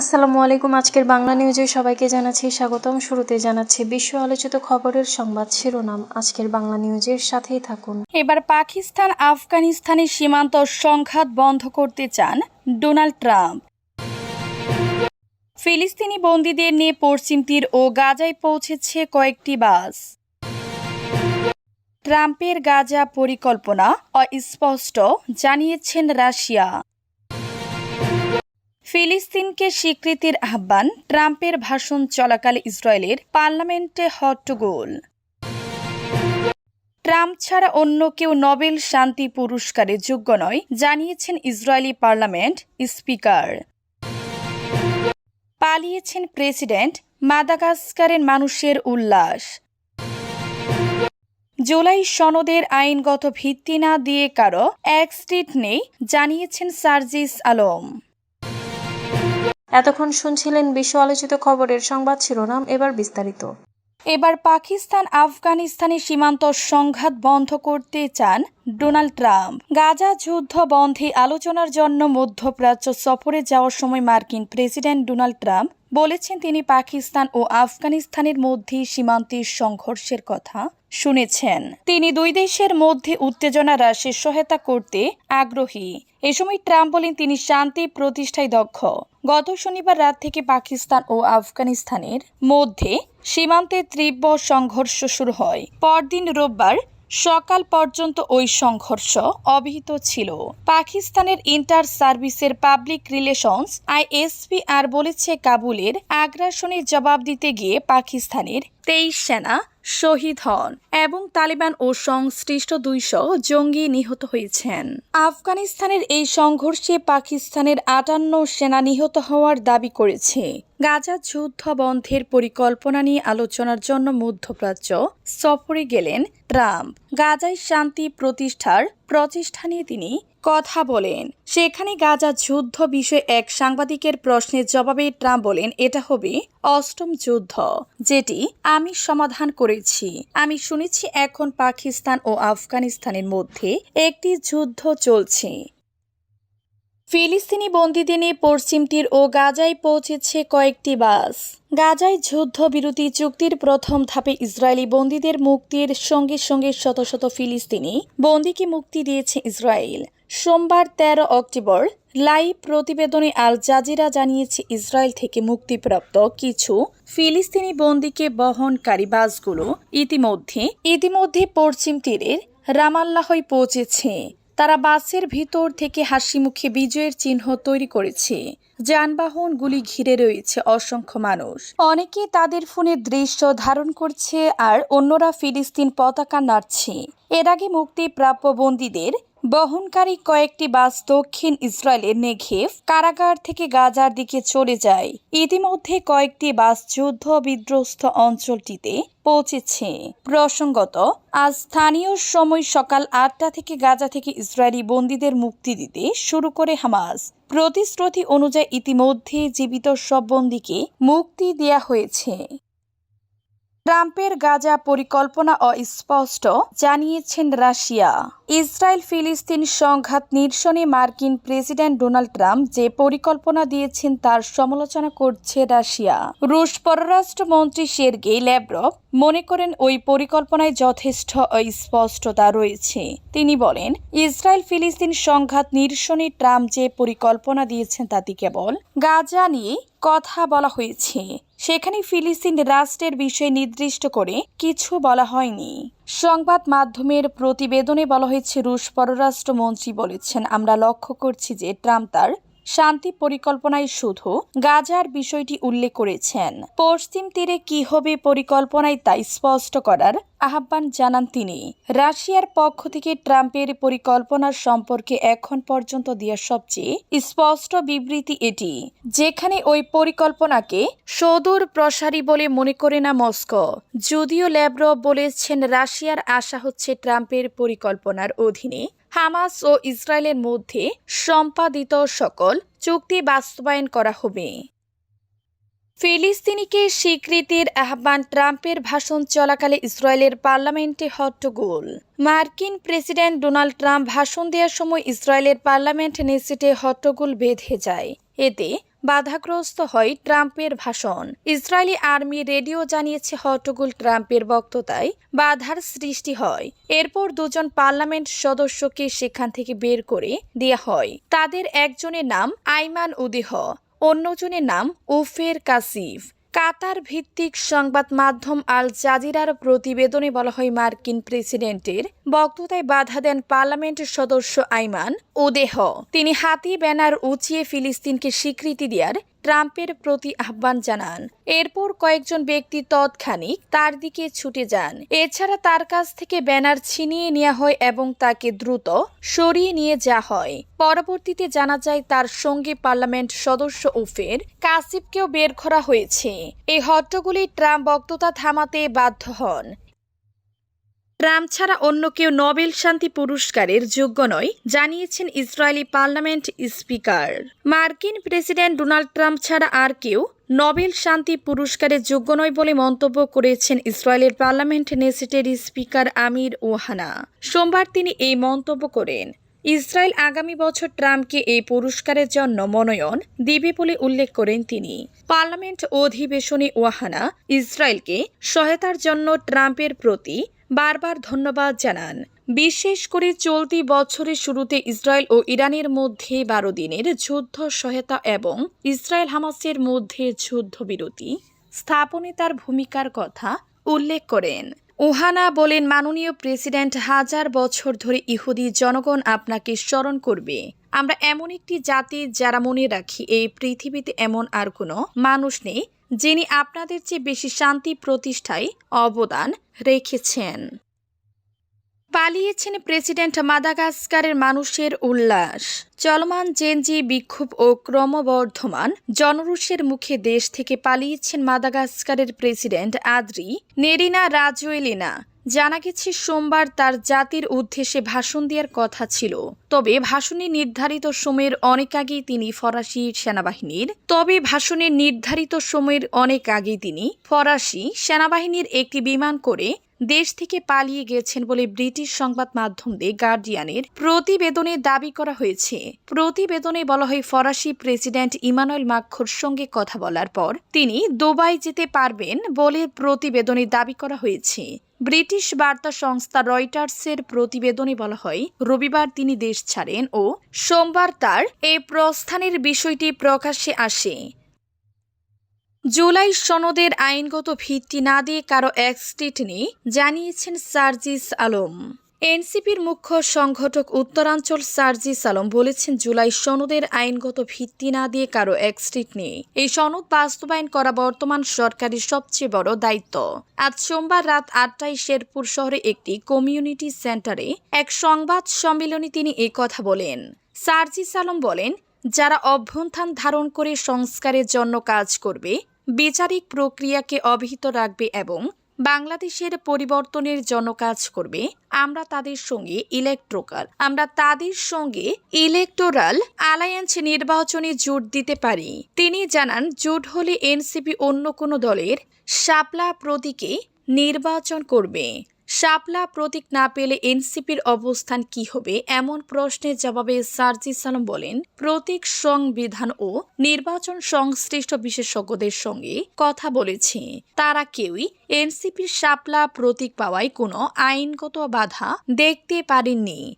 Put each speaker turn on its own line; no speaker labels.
আসসালামু আলাইকুম, আজকের বাংলা নিউজে সবাইকে জানাচ্ছি স্বাগতম। শুরুতে জানাচ্ছি বিশ্ব আলোচিত খবরের সংবাদ শিরোনাম। আজকের বাংলা নিউজের সাথেই থাকুন।
এবার পাকিস্তান আফগানিস্তানের সীমান্ত সংঘাত বন্ধ করতে চান ডোনাল্ড ট্রাম্প। ফিলিস্তিনি বন্দীদের নিয়ে পশ্চিম তীর ও গাজায় পৌঁছেছে কয়েকটি বাস। ট্রাম্পের গাজা পরিকল্পনা অস্পষ্ট, জানিয়েছেন রাশিয়া। ফিলিস্তিনকে স্বীকৃতির আহ্বান, ট্রাম্পের ভাষণ চলাকালে ইসরায়েলের পার্লামেন্টে হট্টগোল ট্রাম্প ছাড়া অন্য কেউ নোবেল শান্তি পুরস্কারে যোগ্য নয়, জানিয়েছেন ইসরায়েলি পার্লামেন্ট স্পিকার। পালিয়েছেন প্রেসিডেন্ট, মাদাগাস্কারের মানুষের উল্লাস। জুলাই সনদের আইনগত ভিত্তি না দিয়ে কারও এক স্ট্রিট নেই, জানিয়েছেন সার্জিস আলম।
এতক্ষণ শুনছিলেন বিশ্ব আলোচিত খবরের সংবাদ শিরোনাম, এবার বিস্তারিত।
এবার পাকিস্তান, আফগানিস্তানের সীমান্ত সংঘাত বন্ধ করতে চান ডোনাল্ড ট্রাম্প। গাজা যুদ্ধ বন্ধে আলোচনার জন্য মধ্যপ্রাচ্য সফরে যাওয়ার সময় মার্কিন প্রেসিডেন্ট ডোনাল্ড ট্রাম্প বলেছেন তিনি পাকিস্তান ও আফগানিস্তানের মধ্যে সীমান্তের সংঘর্ষের কথা। শুনেছেন। তিনি দুই দেশের মধ্যে উত্তেজনা হ্রাসে সহায়তা করতে আগ্রহী। এ সময় ট্রাম্প বলেন, তিনি শান্তি প্রতিষ্ঠায় দক্ষ। গত শনিবার রাত থেকে পাকিস্তান ও আফগানিস্তানের মধ্যে সীমান্তে তীব্র সংঘর্ষ শুরু হয়। পরদিন রোববার সকাল পর্যন্ত ওই সংঘর্ষ অব্যাহত ছিল। পাকিস্তানের ইন্টার সার্ভিসের পাবলিক রিলেশনস আইএসপি আর বলেছে, কাবুলের আগ্রাসনের জবাব দিতে গিয়ে পাকিস্তানের তেইশ সেনা শহীদ হন এবং তালিবান ও সংশ্লিষ্ট দুইশো জঙ্গি নিহত হয়েছেন। আফগানিস্তানের এই সংঘর্ষে পাকিস্তানের আটান্ন সেনা নিহত হওয়ার দাবি করেছে। গাজা যুদ্ধ বন্ধের পরিকল্পনা নিয়ে আলোচনার জন্য মধ্যপ্রাচ্য সফরে গেলেন ট্রাম্প। গাজায় শান্তি প্রতিষ্ঠার প্রচেষ্টা নিয়ে তিনি কথা বলেন। সেখানে গাজা যুদ্ধ বিষয়ে এক সাংবাদিকের প্রশ্নের জবাবে ট্রাম্প বলেন, এটা হবে অষ্টম যুদ্ধ, যেটি আমি সমাধান করেছি। আমি শুনেছি এখন পাকিস্তান ও আফগানিস্তানের মধ্যে একটি যুদ্ধ চলছে। ফিলিস্তিনি বন্দীদের নিয়ে পশ্চিম তীর ও গাজায় পৌঁছেছে কয়েকটি বাস। গাজায় যুদ্ধবিরতি চুক্তির প্রথম ধাপে ইসরায়েলি বন্দীদের মুক্তির সঙ্গে সঙ্গে শত শত ফিলিস্তিনি বন্দীকে মুক্তি দিয়েছে ইসরায়েল। সোমবার তেরো অক্টোবর লাইভ প্রতিবেদনে আল জাজিরা জানিয়েছে, ইসরায়েল থেকে মুক্তিপ্রাপ্ত কিছু ফিলিস্তিনি বন্দীকে বহনকারী বাসগুলো ইতিমধ্যে ইতিমধ্যে পশ্চিম তীরের রামাল্লাহয় পৌঁছেছে। তারা বাসের ভিতর থেকে হাসি মুখে বিজয়ের চিহ্ন তৈরি করেছে। যানবাহনগুলি ঘিরে রয়েছে অসংখ্য মানুষ। অনেকে তাদের ফোনে দৃশ্য ধারণ করছে আর অন্যরা ফিলিস্তিন পতাকা নাড়ছে। এর আগে মুক্তিপ্রাপ্য বন্দীদের বহনকারী কয়েকটি বাস দক্ষিণ ইসরায়েলের নেঘেভ কারাগার থেকে গাজার দিকে চলে যায়। ইতিমধ্যে কয়েকটি বাস যুদ্ধ বিধ্বস্ত অঞ্চলটিতে পৌঁছেছে। প্রসঙ্গত, আজ স্থানীয় সময় সকাল আটটা থেকে গাজা থেকে ইসরায়েলি বন্দীদের মুক্তি দিতে শুরু করে হামাস। প্রতিশ্রুতি অনুযায়ী ইতিমধ্যে জীবিত সব বন্দীকে মুক্তি দেয়া হয়েছে। ট্রাম্পের গাজা পরিকল্পনা অস্পষ্ট, জানিয়েছেন রাশিয়া। ইসরায়েল ফিলিস্তিন সংঘাত নিরসনে মার্কিন প্রেসিডেন্ট ডোনাল্ড ট্রাম্প যে পরিকল্পনা দিয়েছেন তার সমালোচনা করছে রাশিয়া। রুশ পররাষ্ট্রমন্ত্রী সের্গে ল্যাব্রভ মনে করেন ওই পরিকল্পনায় যথেষ্ট অস্পষ্টতা রয়েছে। তিনি বলেন ইসরায়েল ফিলিস্তিন সংঘাত নিরসনে ট্রাম্প যে পরিকল্পনা দিয়েছেন তাতে কেবল গাজা নিয়ে কথা বলা হয়েছে। সেখানে ফিলিস্তিন রাষ্ট্রের বিষয়ে নির্দিষ্ট করে কিছু বলা হয়নি। সংবাদ মাধ্যমের প্রতিবেদনে বলা হয়েছে রুশ পররাষ্ট্রমন্ত্রী বলেছেন আমরা লক্ষ্য করছি যে ট্রাম্প তার শান্তি পরিকল্পনায় শুধু গাজার বিষয়টি উল্লেখ করেছেন। পশ্চিম তীরে কি হবে পরিকল্পনায় তা স্পষ্ট করার আহ্বান জানান তিনি। রাশিয়ার পক্ষ থেকে ট্রাম্পের পরিকল্পনার সম্পর্কে এখন পর্যন্ত দেওয়া সবচেয়ে স্পষ্ট বিবৃতি এটি, যেখানে ওই পরিকল্পনাকে সদূর প্রসারী বলে মনে করে না মস্কো। যদিও ল্যাব্রভ বলেছেন, রাশিয়ার আশা হচ্ছে ট্রাম্পের পরিকল্পনার অধীনে হামাস ও ইসরায়েলের মধ্যে সম্পাদিত সকল চুক্তি বাস্তবায়ন করা হবে। ফিলিস্তিনিকে স্বীকৃতির আহ্বান ট্রাম্পের ভাষণ চলাকালে ইসরায়েলের পার্লামেন্টে হট্টগোল। মার্কিন প্রেসিডেন্ট ডোনাল্ড ট্রাম্প ভাষণ দেওয়ার সময় ইসরায়েলের পার্লামেন্ট নেসেটে হট্টগোল বেঁধে যায়। এতে বাধাগ্রস্ত হয় ট্রাম্পের ভাষণ। ইসরায়েলি আর্মি রেডিও জানিয়েছে হটগুল ট্রাম্পের বক্ততায় বাধার সৃষ্টি হয়। এরপর দুজন পার্লামেন্ট সদস্যকে সেখান থেকে বের করে দেয়া হয়। তাদের একজনের নাম আইমান উদেহ, অন্যজনের নাম উফের কাসিফ। কাতার ভিত্তিক সংবাদ মাধ্যম আল জাজিরার প্রতিবেদনে বলা হয়, মার্কিন প্রেসিডেন্টের বক্তৃতায় বাধা দেন পার্লামেন্টের সদস্য আইমান ওদেহ। তিনি হাতি ব্যানার উঁচিয়ে ফিলিস্তিনকে স্বীকৃতি দেওয়ার ট্রাম্পের প্রতি আহ্বান জানান। এরপর কয়েকজন ব্যক্তি তৎক্ষণিক তার দিকে ছুটে যান। এছাড়া তার কাছ থেকে ব্যানার ছিনিয়ে নেওয়া হয় এবং তাকে দ্রুত সরিয়ে নিয়ে যাওয়া হয়। পরবর্তীতে জানা যায়, তার সঙ্গে পার্লামেন্ট সদস্য উফের কাসিবকেও বের করা হয়েছে। এই হট্টগুলি ট্রাম্প বক্ততা থামাতে বাধ্য হন। ট্রাম্প ছাড়া অন্য কেউ নোবেল শান্তি পুরস্কারের যোগ্য নয়, জানিয়েছেন ইসরায়েলি পার্লামেন্ট স্পিকার। মার্কিন প্রেসিডেন্ট ডোনাল্ড ট্রাম্প ছাড়া আর কেউ নোবেল শান্তি পুরস্কারের যোগ্য নয় বলে মন্তব্য করেছেন ইসরায়েলের পার্লামেন্ট নেসেটের স্পিকার আমির ওহানা। সোমবার তিনি এই মন্তব্য করেন, ইসরায়েল আগামী বছর ট্রাম্পকে এই পুরস্কারের জন্য মনোনয়ন দিবে বলে উল্লেখ করেন তিনি। পার্লামেন্ট অধিবেশনে ওয়াহানা ইসরায়েলকে সহায়তার জন্য ট্রাম্পের প্রতি বারবার ধন্যবাদ জানান। বিশেষ করে চলতি বছরের শুরুতে ইসরায়েল ও ইরানের মধ্যে বারো দিনের যুদ্ধ সহায়তা এবং ইসরায়েল হামাসের মধ্যে যুদ্ধবিরতি স্থাপনে তার ভূমিকার কথা উল্লেখ করেন। ওহানা বলেন, মাননীয় প্রেসিডেন্ট, হাজার বছর ধরে ইহুদি জনগণ আপনাকে স্মরণ করবে। আমরা এমন একটি জাতি যারা মনে রাখি এই পৃথিবীতে এমন আর কোনো মানুষ নেই যিনি আপনাদের চেয়ে বেশি শান্তি প্রতিষ্ঠায় অবদান রেখেছেন। পালিয়েছেন প্রেসিডেন্ট মাদাগাস্কারের মানুষের উল্লাস। চলমান জেনজি বিক্ষোভ ও ক্রমবর্ধমান জনরোষের মুখে দেশ থেকে পালিয়েছেন মাদাগাস্কারের প্রেসিডেন্ট আদ্রি নেরিনা রাজুয়েলিনা। জানা গেছে, সোমবার তার জাতির উদ্দেশ্যে ভাষণ দেওয়ার কথা ছিল। তবে ভাষণে নির্ধারিত সময়ের অনেক আগেই তিনি ফরাসি সেনাবাহিনীর। তবে ভাষণের নির্ধারিত সময়ের অনেক আগেই তিনি ফরাসি সেনাবাহিনীর একটি বিমান করে দেশ থেকে পালিয়ে গেছেন বলে ব্রিটিশ সংবাদ মাধ্যম দ্য গার্ডিয়ানের প্রতিবেদনে দাবি করা হয়েছে। প্রতিবেদনে বলা হয়, ফরাসি প্রেসিডেন্ট ইমানুয়েল মাক্ষর সঙ্গে কথা বলার পর তিনি দুবাই যেতে পারবেন বলে প্রতিবেদনে দাবি করা হয়েছে। ব্রিটিশ বার্তা সংস্থা রয়টার্সের প্রতিবেদনে বলা হয়, রবিবার তিনি দেশ ছাড়েন ও সোমবার তার এই প্রস্থানের বিষয়টি প্রকাশ্যে আসে। জুলাই সনদের আইনগত ভিত্তি না দিয়ে কারও এক্সটিট নিয়ে জানিয়েছেন সার্জিস আলম। এনসিপির মুখ্য সংগঠক উত্তরাঞ্চল সার্জিস আলম বলেছেন, জুলাই সনদের আইনগত ভিত্তি না দিয়ে কারও এক এক্সটিট নেই। এই সনদ বাস্তবায়ন করা বর্তমান সরকারের সবচেয়ে বড় দায়িত্ব। আজ সোমবার রাত আটটায় শেরপুর শহরে একটি কমিউনিটি সেন্টারে এক সংবাদ সম্মেলনে তিনি এই কথা বলেন। সার্জিস আলম বলেন, যারা অভ্যন্থান ধারণ করে সংস্কারের জন্য কাজ করবে বিচারিক প্রক্রিয়াকে অবিহিত রাখবে এবং বাংলাদেশের পরিবর্তনের জন্য কাজ করবে। আমরা তাদের সঙ্গে ইলেকট্রোকাল আমরা তাদের সঙ্গে ইলেকটোরাল অ্যালায়েন্স নির্বাচনে জোট দিতে পারি। তিনি জানান, জোট হলে এনসিপি অন্য কোনো দলের শাপলা প্রতীকে নির্বাচন করবে। শাপলা প্রতীক না পেলে এনসিপির অবস্থান কি হবে? এমন প্রশ্নের জবাবে সার্জি সালাম বলেন, প্রতীক সংবিধান ও নির্বাচন সংশ্লিষ্ট বিশেষজ্ঞদের সঙ্গে কথা বলেছে। তারা কেউই এনসিপির শাপলা প্রতীক পাওয়ায় কোনো আইনগত বাধা দেখতে পারেননি।